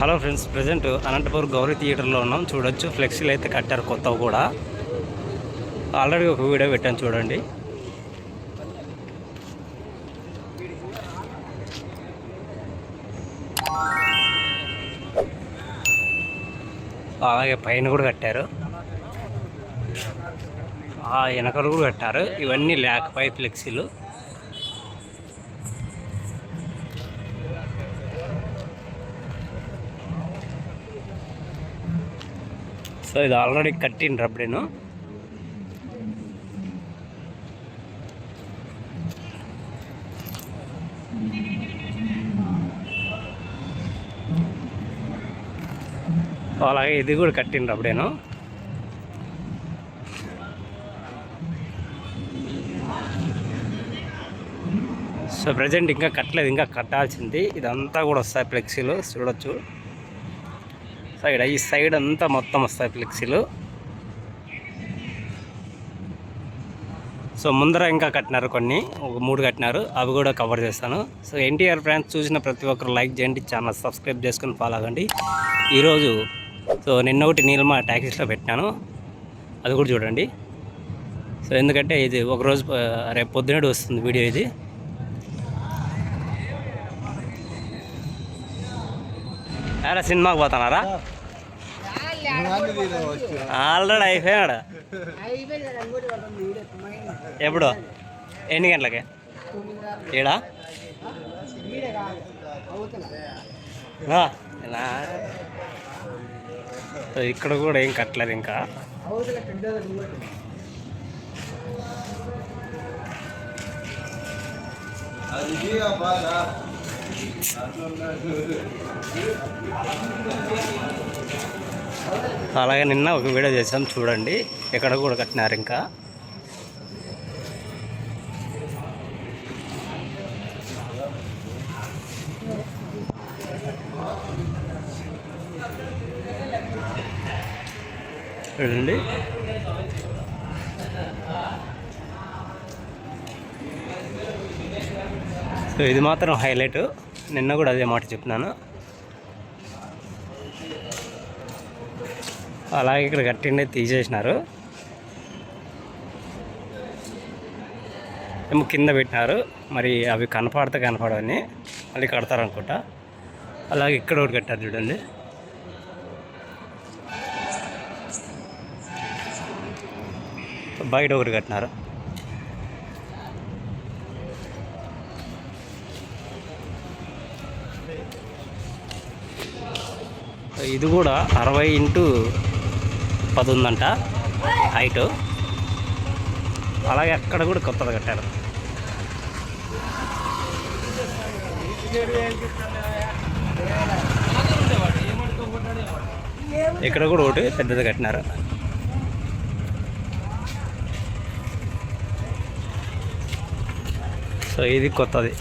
Hello friends present Anantapur Gowri థియేటర్లో ఉన్నాం. చూడొచ్చు. ఫ్లెక్సీలు అయితే కట్టారు కొత్తవి కూడా. ఆల్రెడీ ఒక వీడియో పెట్టాను చూడండి. అలాగే పైన కూడా కట్టారు. ఆ వెనకలు కూడా కట్టారు. ఇవన్నీ లేకపై ఫ్లెక్సీలు. సో ఇది ఆల్రెడీ కట్టిండ్రు అప్పుడేను. అలాగే ఇది కూడా కట్టిండ్రు అప్పుడేను. సో ప్రజెంట్ ఇంకా కట్టలేదు ఇంకా కట్టాల్సింది. ఇదంతా కూడా వస్తాయి ఫ్లెక్సీలు చూడొచ్చు. సైడ్ ఈ సైడ్ అంతా మొత్తం వస్తాయి ఫ్లెక్సీలు. సో ముందర ఇంకా కట్టినారు కొన్ని ఒక మూడు కట్టినారు అవి కూడా కవర్ చేస్తాను. సో ఎన్టీఆర్ ఫ్రెండ్స్ చూసిన ప్రతి ఒక్కరు లైక్ చేయండి ఛానల్ సబ్స్క్రైబ్ చేసుకుని ఫాలో అవ్వండి. ఈరోజు సో నిన్న ఒకటి నీలమ ట్యాక్సీస్లో పెట్టినాను అది కూడా చూడండి. సో ఎందుకంటే ఇది ఒకరోజు రేపు పొద్దునేడు వస్తుంది వీడియో ఇది. ఏడా సినిమాకి పోతున్నారా? ఆల్రెడీ అయిపోయాడు? ఎప్పుడు? ఎన్ని గంటలకి? ఏడా? ఇక్కడ కూడా ఏం కట్టలేదు ఇంకా. అలాగే నిన్న ఒక వీడియో చేసాం చూడండి. ఇక్కడ కూడా కట్టినారు ఇంకా? చూడండి. సో ఇది మాత్రం హైలైట్. నిన్న కూడా అదే మాట చెప్తున్నాను. అలాగే ఇక్కడ కట్టిండే తీసేసినారు. ఏమో కింద పెట్టినారు. మరి అవి కనపడితే కనపడవని మళ్ళీ కడతారు అనుకుంటా అలాగే ఇక్కడ ఒకటి కట్టారు చూడండి. బయట ఒకటి కట్టినారు. ఇది కూడా అరవై ఇంటూ పది ఉందంట హైట్. అలాగే అక్కడ కూడా కొత్తది కట్టారు. ఇక్కడ కూడా ఒకటి పెద్దది కట్టినారు. సో ఇది కొత్తది.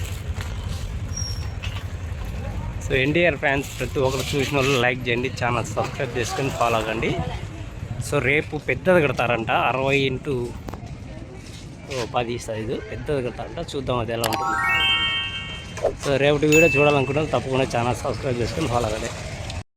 సో ఎన్టీఆర్ ఫ్యాన్స్ ప్రతి ఒక్కరు చూసిన వాళ్ళు లైక్ చేయండి ఛానల్ సబ్స్క్రైబ్ చేసుకొని ఫాలో అవ్వండి. సో రేపు పెద్దది కడతారంట అరవై ఇంటూ ఓ పది సైజు పెద్దది కడతారంట చూద్దాం అది ఎలా ఉంటుంది. సో రేపటి వీడియో చూడాలనుకుంటే తప్పకుండా ఛానల్ సబ్స్క్రైబ్ చేసుకొని ఫాలో అవ్వండి.